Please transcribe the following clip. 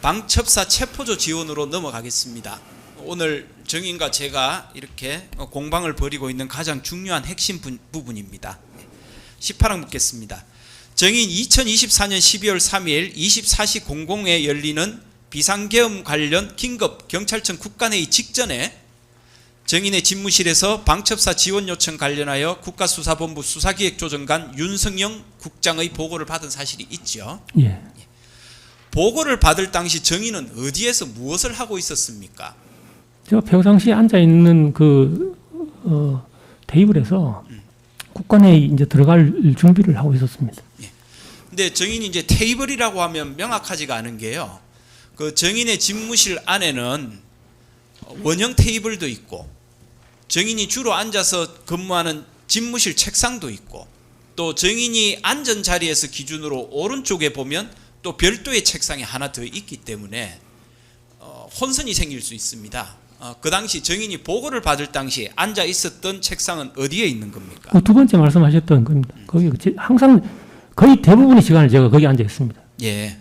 방첩사 체포조 지원으로 넘어가겠습니다. 오늘 정인과 제가 이렇게 공방을 벌이고 있는 가장 중요한 핵심 부- 부분입니다. 18항 묻겠습니다. 정인 2024년 12월 3일 24시 00에 열리는 비상계엄 관련 긴급 경찰청 국간회의 직전에 정인의 집무실에서 방첩사 지원 요청 관련하여 국가수사본부 수사기획조정관 윤성영 국장의 보고를 받은 사실이 있죠. 예. 보고를 받을 당시 정인은 어디에서 무엇을 하고 있었습니까? 제가 평상시에 앉아 있는 그 어, 테이블에서 국관에 이제 들어갈 준비를 하고 있었습니다. 근데 정인이 이제 테이블이라고 하면 명확하지가 않은 게요. 그 정인의 집무실 안에는 원형 테이블도 있고 정인이 주로 앉아서 근무하는 집무실 책상도 있고 또 정인이 앉은 자리에서 기준으로 오른쪽에 보면 또 별도의 책상이 하나 더 있기 때문에 어, 혼선이 생길 수 있습니다. 어, 그 당시 정인이 보고를 받을 당시 앉아 있었던 책상은 어디에 있는 겁니까? 그두 번째 말씀하셨던 겁니다. 거기 제- 항상 거의 대부분의 시간을 제가 거기 앉아 있습니다. 예.